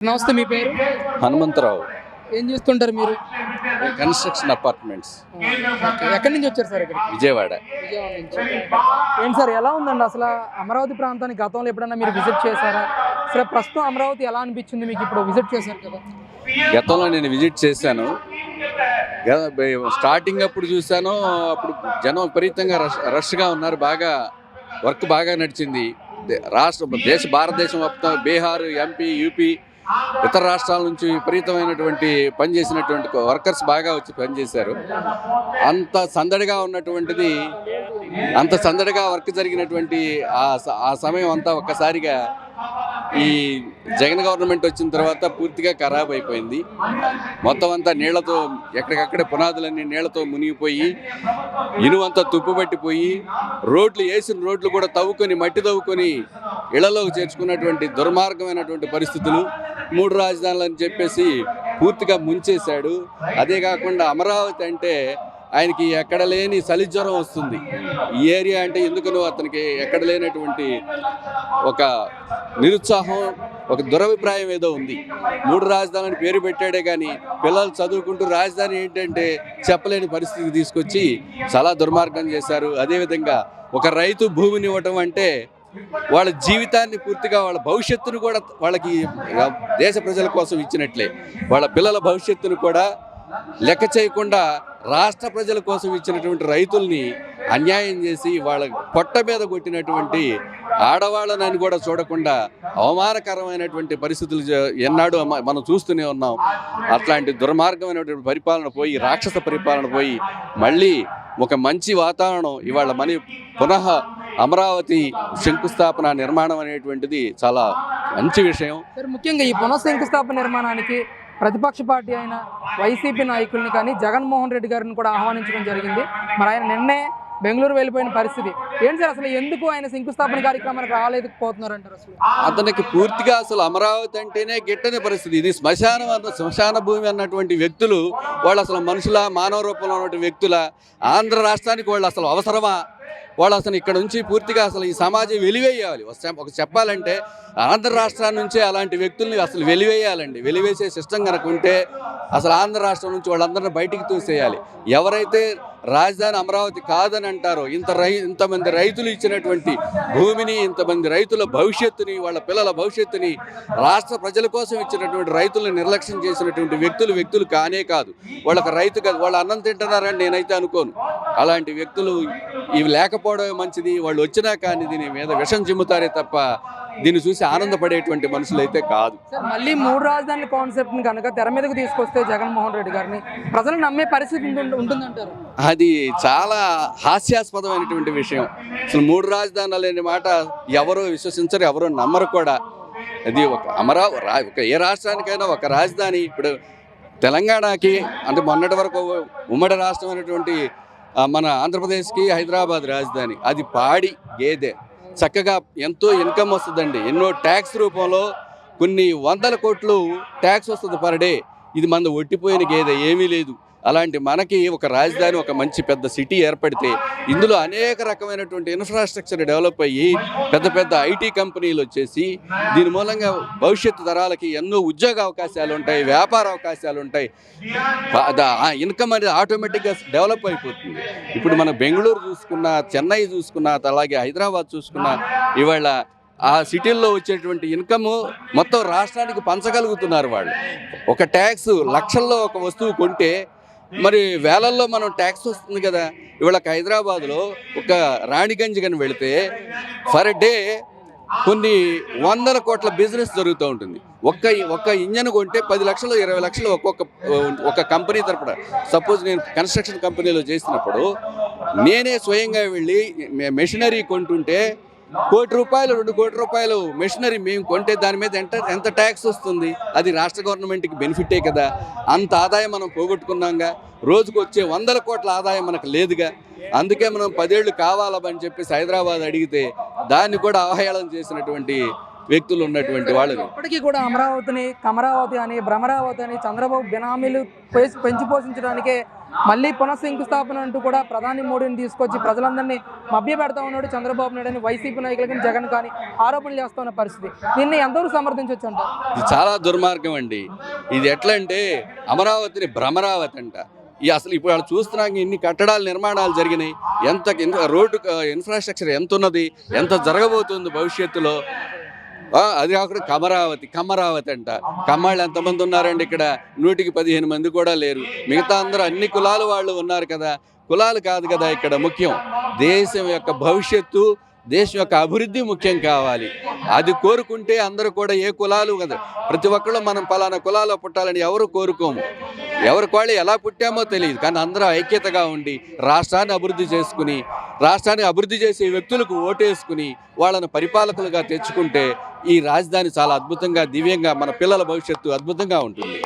నమస్తే మీ పేరు? హనుమంతరావు. ఏం చేస్తుంటారు మీరు? Construction apartments. ఎక్కడి నుంచి వచ్చారు సార్ ఇక్కడ విజయవాడ. విజయవాడ నుంచి. ఏంటి సార్ ఎలా ఉందండి అసలు అమరావతి ప్రాంతాన్ని గతంలో ఎప్పుడన్నా మీరు విజిట్ చేశారా? అసలు ప్రస్తుతం అమరావతి ఎలా అనిపించింది మీకు ఇప్పుడు విజిట్ చేశారు కదా? గతంలో నేను విజిట్ చేశాను. స్టార్టింగ్ అప్పుడు చూశాను అప్పుడు జనం విపరీతంగా రష్ రష్గా ఉన్నారు బాగా వర్క్ బాగా నడిచింది. రాష్ట్ర దేశ భారతదేశం మొత్తం బీహార్ ఎంపీ యూపీ ఇతర రాష్ట్రాల నుంచి విపరీతమైనటువంటి పనిచేసినటువంటి వర్కర్స్ బాగా వచ్చి పనిచేశారు. అంత సందడిగా ఉన్నటువంటిది అంత సందడిగా వర్క్ జరిగినటువంటి ఆ ఆ సమయం అంతా ఒక్కసారిగా ఈ జగన్ గవర్నమెంట్ వచ్చిన తర్వాత పూర్తిగా ఖరాబ్ అయిపోయింది. మొత్తం అంతా నీళ్ళతో ఎక్కడికక్కడే పునాదులన్నీ నీళ్ళతో మునిగిపోయి ఇనువంతా తుప్పు పట్టిపోయి రోడ్లు వేసిన రోడ్లు కూడా తవ్వుకొని మట్టి తవ్వుకొని ఇళ్ళలోకి చేర్చుకున్నటువంటి దుర్మార్గమైనటువంటి పరిస్థితులు. మూడు రాజధానులు అని చెప్పేసి పూర్తిగా ముంచేశాడు. అదే కాకుండా అమరావతి అంటే ఆయనకి ఎక్కడ లేని సలిజ్వరం వస్తుంది. ఈ ఏరియా అంటే ఎందుకనో అతనికి ఎక్కడ లేనటువంటి ఒక నిరుత్సాహం ఒక దురభిప్రాయం ఏదో ఉంది. మూడు రాజధానులని పేరు పెట్టాడే కానీ పిల్లలు చదువుకుంటూ రాజధాని ఏంటంటే చెప్పలేని పరిస్థితికి తీసుకొచ్చి చాలా దుర్మార్గం చేశారు. అదేవిధంగా ఒక రైతు భూమిని ఇవ్వటం అంటే వాళ్ళ జీవితాన్ని పూర్తిగా వాళ్ళ భవిష్యత్తును కూడా వాళ్ళకి దేశ ప్రజల కోసం ఇచ్చినట్లే. వాళ్ళ పిల్లల భవిష్యత్తును కూడా లెక్క చేయకుండా రాష్ట్ర ప్రజల కోసం ఇచ్చినటువంటి రైతుల్ని అన్యాయం చేసి వాళ్ళ పొట్ట మీద కొట్టినటువంటి ఆడవాళ్ళనని కూడా చూడకుండా అవమానకరమైనటువంటి పరిస్థితులు ఎన్నాడు మనం చూస్తూనే ఉన్నాం. అట్లాంటి దుర్మార్గమైనటువంటి పరిపాలన పోయి రాక్షస పరిపాలన పోయి మళ్ళీ ఒక మంచి వాతావరణం ఇవాళ మన పునః అమరావతి శంకుస్థాపన నిర్మాణం అనేటువంటిది చాలా మంచి విషయం. ముఖ్యంగా ఈ పునఃశంకుస్థాపన నిర్మాణానికి ప్రతిపక్ష పార్టీ అయిన వైసీపీ నాయకుల్ని కానీ జగన్మోహన్ రెడ్డి గారిని కూడా ఆహ్వానించడం జరిగింది. మరి ఆయన నిన్నే బెంగళూరు వెళ్ళిపోయిన పరిస్థితి. ఏంటి సార్ అసలు ఎందుకు ఆయన శంకుస్థాపన కార్యక్రమానికి రాలేకపోతున్నారు అంటారు అసలు? అతనికి పూర్తిగా అసలు అమరావతి అంటేనే గిట్టని పరిస్థితి. ఇది శ్మశానం అన్న శ్మశాన భూమి అన్నటువంటి వ్యక్తులు వాళ్ళు అసలు మనుషుల మానవ రూపంలో ఉన్నటువంటి వ్యక్తుల ఆంధ్ర రాష్ట్రానికి వాళ్ళు అసలు అవసరమా? వాళ్ళు అసలు ఇక్కడ నుంచి పూర్తిగా అసలు ఈ సమాజం వెలివేయాలి. ఒక ఒక చెప్పాలంటే ఆంధ్ర రాష్ట్రం నుంచే అలాంటి వ్యక్తుల్ని అసలు వెలివేయాలండి. వెలివేసే సిస్టమ్ కనుక ఉంటే అసలు ఆంధ్ర రాష్ట్రం నుంచి వాళ్ళందరినీ బయటికి తోసేయాలి. ఎవరైతే రాజధాని అమరావతి కాదని అంటారు. ఇంత రై ఇంతమంది రైతులు ఇచ్చినటువంటి భూమిని ఇంతమంది రైతుల భవిష్యత్తుని వాళ్ళ పిల్లల భవిష్యత్తుని రాష్ట్ర ప్రజల కోసం ఇచ్చినటువంటి రైతులను నిర్లక్ష్యం చేసినటువంటి వ్యక్తులు వ్యక్తులు కానే కాదు. వాళ్ళకి రైతు కాదు వాళ్ళు అన్నం తింటున్నారని నేనైతే అనుకోను. అలాంటి వ్యక్తులు ఇవి లేకపోవడమే మంచిది. వాళ్ళు వచ్చినా కానీ దీని మీద విషం చిమ్ముతారే తప్ప దీన్ని చూసి ఆనందపడేటువంటి మనుషులు అయితే కాదు మళ్ళీ మూడు రాజధానుల కాన్సెప్ట్ కనుక తెర మీదకి తీసుకొస్తే జగన్మోహన్ రెడ్డి గారిని ప్రజలు నమ్మే పరిస్థితి ఉంటు- ఉంటుందంటారు? అది చాలా హాస్యాస్పదమైనటువంటి విషయం. అసలు మూడు రాజధానులు అనే మాట ఎవరు విశ్వసించరు ఎవరు నమ్మరు కూడా. అది ఒక అమరావతి రా ఒక ఏ రాష్ట్రానికైనా ఒక రాజధాని. ఇప్పుడు తెలంగాణకి అంటే మొన్నటి వరకు ఉమ్మడి రాష్ట్రం అయినటువంటి ఆ, మన ఆంధ్రప్రదేశ్కి హైదరాబాద్ రాజధాని. అది పాడి గేదె. చక్కగా ఎంతో ఇన్కమ్ వస్తుందండి. ఎన్నో ట్యాక్స్ రూపంలో కొన్ని వందల కోట్లు ట్యాక్స్ వస్తుంది పర్ డే. ఇది మన ఒట్టిపోయిన గేదె ఏమీ లేదు. అలాంటి మనకి ఒక రాజధాని ఒక మంచి పెద్ద సిటీ ఏర్పడితే ఇందులో అనేక రకమైనటువంటి ఇన్ఫ్రాస్ట్రక్చర్ డెవలప్ అయ్యి పెద్ద పెద్ద ఐటీ కంపెనీలు వచ్చేసి దీని మూలంగా భవిష్యత్తు తరాలకి ఎన్నో ఉద్యోగ అవకాశాలు ఉంటాయి వ్యాపార అవకాశాలు ఉంటాయి. ఆ ఇన్కమ్ అనేది ఆటోమేటిక్గా డెవలప్ అయిపోతుంది. ఇప్పుడు మనం బెంగళూరు చూసుకున్నా చెన్నై చూసుకున్నా అలాగే హైదరాబాద్ చూసుకున్నా ఇవాళ ఆ సిటీల్లో వచ్చేటువంటి ఇన్కమ్ మొత్తం రాష్ట్రానికి పంచగలుగుతున్నారు వాళ్ళు. ఒక ట్యాక్స్ లక్షల్లో ఒక వస్తువు కొంటే మరి వేలల్లో మనం ట్యాక్స్ వస్తుంది కదా ఇవాళ హైదరాబాద్లో ఒక రాణిగంజ్ కానీ వెళితే ఫర్ డే కొన్ని వందల కోట్ల బిజినెస్ జరుగుతూ ఉంటుంది. ఒక్క ఒక్క ఇంజన్ కొంటే పది లక్షలు ఇరవై లక్షలు ఒక్కొక్క ఒక కంపెనీ తరపున. సపోజ్ నేను కన్స్ట్రక్షన్ కంపెనీలో చేసినప్పుడు నేనే స్వయంగా వెళ్ళి మెషినరీ కొంటుంటే కోటి రూపాయలు రెండు కోటి రూపాయలు మెషినరీ మేము కొంటే దాని మీద ఎంత ఎంత ట్యాక్స్ వస్తుంది? అది రాష్ట్ర గవర్నమెంట్కి బెనిఫిటే కదా? అంత ఆదాయం మనం పోగొట్టుకున్నాంగా. రోజుకు వచ్చే వందల కోట్ల ఆదాయం మనకు లేదుగా. అందుకే మనం పదేళ్ళు కావాలని చెప్పేసి హైదరాబాద్ అడిగితే దాన్ని కూడా అవహేళన చేసినటువంటి వ్యక్తులు ఉన్నటువంటి వాళ్ళు. ఇప్పటికీ కూడా అమరావతిని కమరావతి అని భ్రమరావతి అని చంద్రబాబు బినామీలు పెంచి పోషించడానికే మళ్ళీ పునఃశంకుస్థాపన అంటూ కూడా ప్రధాని మోడీని తీసుకొచ్చి ప్రజలందరినీ మభ్య పెడతా ఉన్నాడు చంద్రబాబు నాయుడు అని వైసీపీ నాయకులకి జగన్ కానీ ఆరోపణలు చేస్తా ఉన్న పరిస్థితి. దీన్ని ఎంతవరకు సమర్థించవచ్చు అంట? ఇది చాలా దుర్మార్గం అండి. ఇది ఎట్లా అంటే అమరావతిని భ్రమరావతి అంట. ఈ అసలు ఇప్పుడు వాళ్ళు చూస్తున్నాక ఇన్ని కట్టడాలు నిర్మాణాలు జరిగినాయి. ఎంత రోడ్డు ఇన్ఫ్రాస్ట్రక్చర్ ఎంత ఉన్నది ఎంత జరగబోతుంది భవిష్యత్తులో? అది కాకుండా కమరావతి కమరావతి అంట. కమ్మాళ్ళు ఎంతమంది ఉన్నారండి ఇక్కడ? నూటికి పదిహేను మంది కూడా లేరు. మిగతా అందరూ అన్ని కులాలు వాళ్ళు ఉన్నారు కదా. కులాలు కాదు కదా ఇక్కడ ముఖ్యం. దేశం యొక్క భవిష్యత్తు దేశం యొక్క అభివృద్ధి ముఖ్యం కావాలి. అది కోరుకుంటే అందరూ కూడా ఏ కులాలు కదా. ప్రతి ఒక్కళ్ళు మనం పలానా కులాలో పుట్టాలని ఎవరు కోరుకోము. ఎవరికి వాళ్ళు ఎలా పుట్టామో తెలియదు. కానీ అందరూ ఐక్యతగా ఉండి రాష్ట్రాన్ని అభివృద్ధి చేసుకుని రాష్ట్రాన్ని అభివృద్ధి చేసే వ్యక్తులకు ఓటేసుకుని వాళ్ళను పరిపాలకులుగా తెచ్చుకుంటే ఈ రాజధాని చాలా అద్భుతంగా దివ్యంగా మన పిల్లల భవిష్యత్తు అద్భుతంగా ఉంటుంది.